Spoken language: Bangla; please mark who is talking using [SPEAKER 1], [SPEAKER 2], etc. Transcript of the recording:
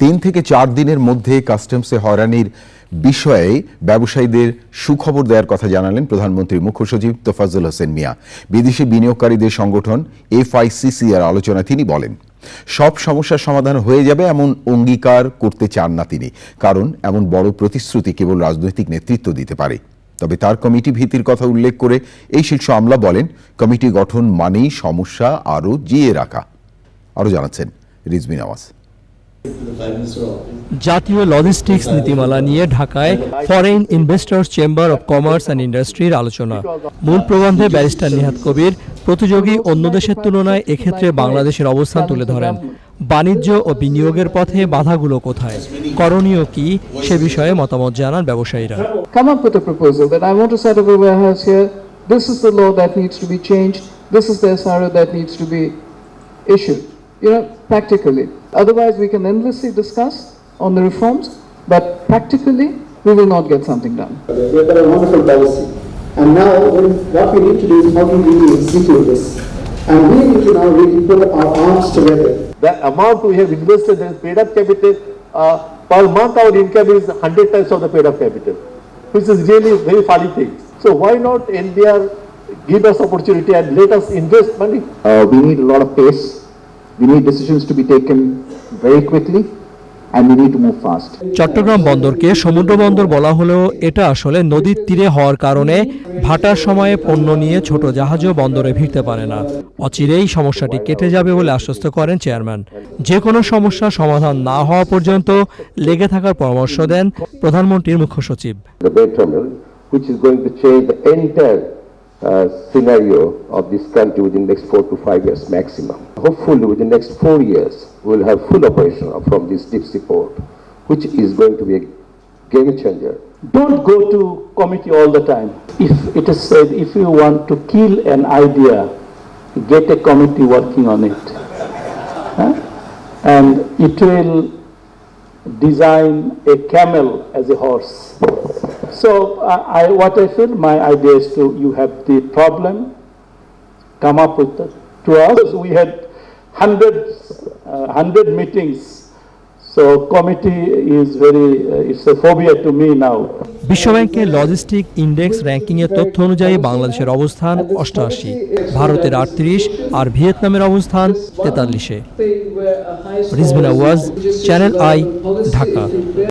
[SPEAKER 1] তিন থেকে চার দিনের মধ্যে কাস্টমসে হয়রানির বিষয়ে ব্যবসায়ীদের সুখবর দেওয়ার কথা জানালেন প্রধানমন্ত্রী মুখ্য সচিব তোফাজ্জল হোসেন মিয়া। বিদেশি বিনিয়োগকারীদের সংগঠন এফআইসিসি এর আলোচনায় তিনি বলেন, সব সমস্যার সমাধান হয়ে যাবে এমন অঙ্গীকার করতে চান না তিনি, কারণ এমন বড় প্রতিশ্রুতি কেবল রাজনৈতিক নেতৃত্ব দিতে পারে। তবে তার কমিটি ভীতির কথা উল্লেখ করে এই শীর্ষ আমলা বলেন, কমিটি গঠন মানেই সমস্যা আরও জিয়ে রাখা। আরও জানাচ্ছেন রিজবিন আওয়াজ।
[SPEAKER 2] জাতীয় লজিস্টিক্স নীতিমালা নিয়ে ঢাকায় foreign investors chamber of commerce and ইন্ডাস্ট্রির আলোচনা মূল প্রবন্ধে ব্যারিস্টার নিহাত কবির প্রতিযোগী অন্য দেশের তুলনায় এক্ষেত্রে বাংলাদেশের অবস্থান তুলে ধরেন বাণিজ্য ও বিনিয়োগের পথে বাধাগুলো কোথায় করণীয় কি সে বিষয়ে মতামত জানান ব্যবসায়ীরা.
[SPEAKER 3] This is the law that needs to be changed. This is the SRO that needs to be issued. You know, practically. Otherwise, we can endlessly discuss on the reforms, but practically, we will not get something done.
[SPEAKER 4] They've got a wonderful policy. And now, when- what we need to do is how do we really execute this? And we need to now really put our arms together.
[SPEAKER 5] The amount we have invested in paid up capital, uh, per month our income is 100 times of the paid up capital, which is really very funny thing. So why not NBR give us opportunity and let us invest money?
[SPEAKER 6] Uh, we need a lot of pace. We need decisions to be taken very quickly, and we need to move fast.
[SPEAKER 2] Chittagong বন্দরকে সমুদ্র বন্দর বলা হলেও এটা আসলে নদীর তীরে হওয়ার কারণে ভাটার সময়ে পণ্য নিয়ে ছোট জাহাজও বন্দরে ভিড়তে পারে না। অচিরেই সমস্যাটি কেটে যাবে বলে আশ্বস্ত করেন চেয়ারম্যান। যে কোনো সমস্যা সমাধান না হওয়া পর্যন্ত লেগে থাকার পরামর্শ দেন প্রধানমন্ত্রীর মুখ্য সচিব।
[SPEAKER 5] Uh, scenario of this country within the next four to five years maximum. Hopefully, within the next four years, we'll have full operation from this deep sea port, which is going to be a game changer.
[SPEAKER 7] Don't go to committee all the time. If it is said, if you want to kill an idea, get a committee working on it. Huh? And it will design a camel as a horse. So I, I, what I feel, my idea is to, you have the problem, come up with the, to us, we had hundreds, uh, hundred meetings. So committee is very, uh, it's a phobia to me now.
[SPEAKER 2] বিশ্বব্যাংকের লজিস্টিক ইন্ডেক্স র্যাঙ্কিংয়ের তথ্য অনুযায়ী বাংলাদেশের অবস্থান অষ্টআশি ভারতের আটত্রিশ আর ভিয়েতনামের অবস্থান তেতাল্লিশে রিজবিনা ওয়াজ চ্যানেল আই ঢাকা